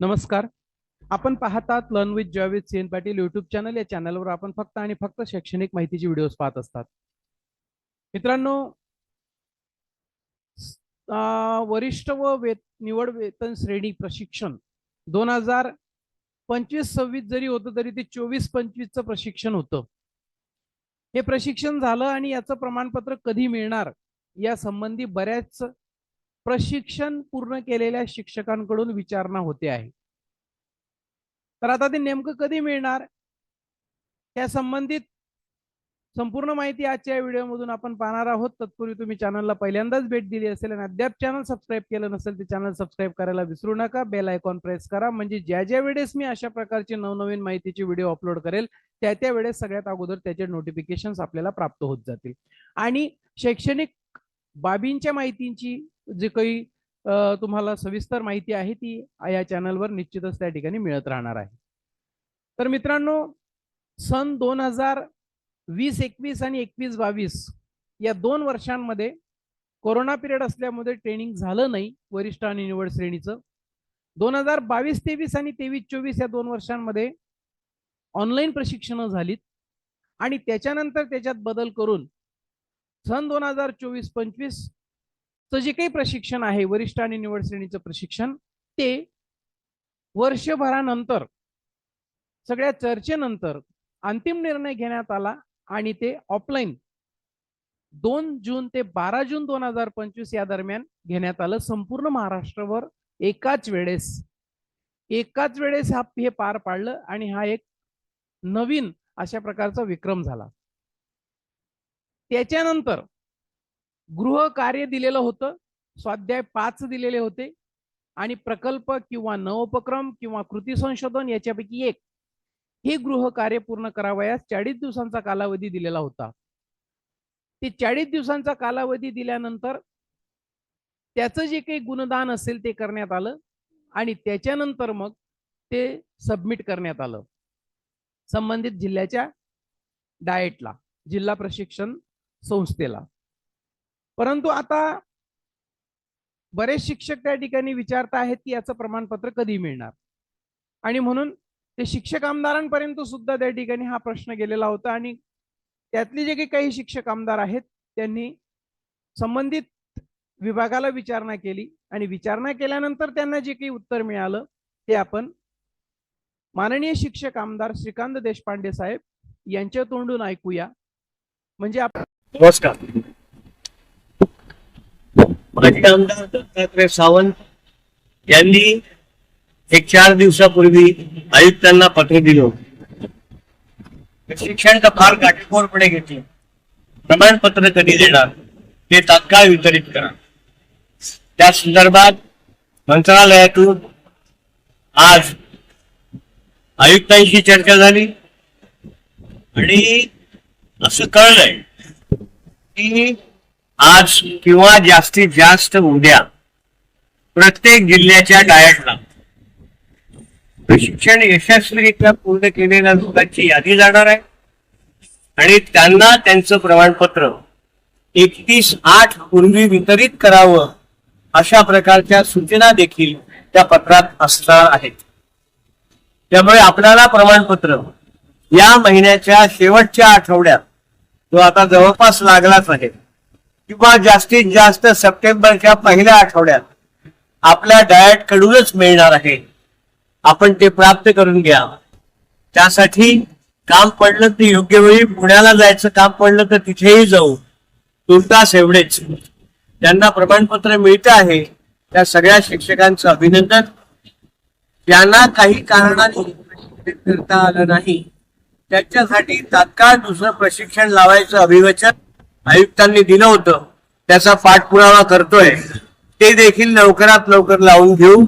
नमस्कार. आपण पाहतात learn with joy with CN Patil YouTube channel या चॅनलवर आपण फक्त आणि फक्त शैक्षणिक माहितीचे व्हिडिओज पाहत असतात. मित्रांनो वरिष्ठ व वेत निवड वेतन श्रेणी प्रशिक्षण दोन हजार पंचवीस सव्वीस जरी होतं तरी ते चोवीस पंचवीसचं प्रशिक्षण होतं. हे प्रशिक्षण झालं आणि याचं प्रमाणपत्र कधी मिळणार या संबंधी बऱ्याच प्रशिक्षण पूर्ण केलेल्या शिक्षकांकडून विचारणा होते आहे. तर आता ते नेमकं कधी मिळणार? त्या संबंधित संपूर्ण माहिती आजच्या व्हिडिओमधून आपण पाहणार आहोत. तत्पूर्वी तुम्ही चॅनलला पहिल्यांदाच भेट दिली असेल आणि अद्याप चॅनल सबस्क्राईब केलं नसेल ते चॅनल सबस्क्राईब करायला विसरू नका. बेल आयकॉन प्रेस करा. म्हणजे ज्या ज्या वेळेस मी अशा प्रकारची नवनवीन माहितीचे व्हिडिओ अपलोड करेल त्या त्या वेळेस सगळ्यात अगोदर त्याचे नोटिफिकेशन आपल्याला प्राप्त होत जातील. आणि शैक्षणिक बाबींच्या माहितींची जे काही तुम्हाला सविस्तर माहिती आहे ती या चॅनलवर निश्चितच त्या ठिकाणी मिळत राहणार आहे. तर मित्रांनो सन दोन हजार वीस एकवीस आणि एकवीस बावीस या दोन वर्षांमध्ये कोरोना पिरियड असल्यामुळे ट्रेनिंग झालं नाही वरिष्ठ आणि निवड श्रेणीचं. दोन हजार बावीस तेवीस आणि तेवीस चोवीस या दोन वर्षांमध्ये ऑनलाईन प्रशिक्षणं झालीत आणि त्याच्यानंतर त्याच्यात बदल करून सन दोन हजार चोवीस पंचवीस जे काही प्रशिक्षण आहे वरिष्ठ आणि निवड श्रेणीचं प्रशिक्षण ते वर्षभरानंतर सगळ्या चर्चेनंतर अंतिम निर्णय घेण्यात आला आणि ते ऑफलाईन दोन जून ते बारा जून दोन हजार पंचवीस या दरम्यान घेण्यात आलं संपूर्ण महाराष्ट्रभर एकाच वेळेस. एकाच वेळेस हा हे पार पाडलं आणि हा एक नवीन अशा प्रकारचा विक्रम झाला. त्याच्यानंतर गृह कार्य दिलेलं होतं स्वाध्याय पाच दिलेले होते आणि प्रकल्प किंवा नवोपक्रम किंवा कृती संशोधन याच्यापैकी एक. हे गृह कार्य पूर्ण करावयास चाळीस दिवसांचा कालावधी दिलेला होता. ते चाळीस दिवसांचा कालावधी दिल्यानंतर त्याचं जे काही गुणदान असेल ते करण्यात आलं आणि त्याच्यानंतर मग ते सबमिट करण्यात आलं. संबंधित जिल्ह्याच्या डाएटला जिल्हा प्रशिक्षण संस्थेला. परंतु आता बरेच शिक्षक त्या ठिकाणी विचारत आहेत की याचं प्रमाणपत्र कधी मिळणार? आणि म्हणून ते शिक्षक आमदारांपर्यंत सुद्धा त्या ठिकाणी हा प्रश्न गेलेला होता आणि त्यातले जे काही काही शिक्षक आमदार आहेत त्यांनी संबंधित विभागाला विचारणा केली आणि विचारणा केल्यानंतर त्यांना जे काही उत्तर मिळालं ते आपण माननीय शिक्षक आमदार श्रीकांत देशपांडे साहेब यांच्या तोंडून ऐकूया. म्हणजे आपण नमस्कार. माजी आमदार दत्तात्रय सावंत यांनी एक चार दिवसापूर्वी आयुक्तांना पत्र दिलं शिक्षण तर फार काटेकोरपणे घेतले. प्रमाणपत्र कधी देणार ते तात्काळ वितरित करा. त्या संदर्भात मंत्रालयातून आज आयुक्तांशी चर्चा झाली. आणि असं कळलंय की आज किंवा जास्तीत जास्त उद्या प्रत्येक जिल्ह्याच्या डायटला प्रशिक्षण यशस्वीरित्या पूर्ण केलेल्या लोकांची यादी जाणार आहे. आणि त्यांना त्यांचं प्रमाणपत्र एकतीस आठ पूर्वी वितरित करावं अशा प्रकारच्या सूचना देखील त्या पत्रात असणार आहेत. त्यामुळे आपल्याला प्रमाणपत्र या महिन्याच्या शेवटच्या आठवड्यात जो आता जवळपास लागलाच आहे किंवा जास्तीत जास्त सप्टेंबरच्या पहिल्या आठवड्यात आपल्या डायट कडूनच मिळणार आहे. आपण ते प्राप्त करून घ्या. त्यासाठी काम पडलं तर योग्य वेळी पुण्याला जायचं काम पडलं तर तिथेही जाऊ. तुर्तास एवढेच. ज्यांना प्रमाणपत्र मिळतं आहे त्या सगळ्या शिक्षकांचं अभिनंदन. ज्यांना काही कारणाने करता आलं नाही त्याच्यासाठी तात्काळ दुसरं प्रशिक्षण लावायचं अभिवचन. आयुक्तांनी दिलं होतं. त्याचा पाठपुरावा करतोय. ते देखील लवकरात लवकर लावून घेऊ.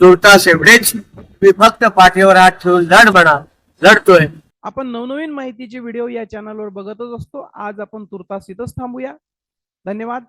तुर्तास एवढेच. मी फक्त पाठीवर हात ठेवून लढ म्हणा. लढतोय आपण नवनवीन माहितीचे व्हिडिओ या चॅनलवर बघतच असतो. आज आपण तुर्तास इथंच थांबूया. धन्यवाद.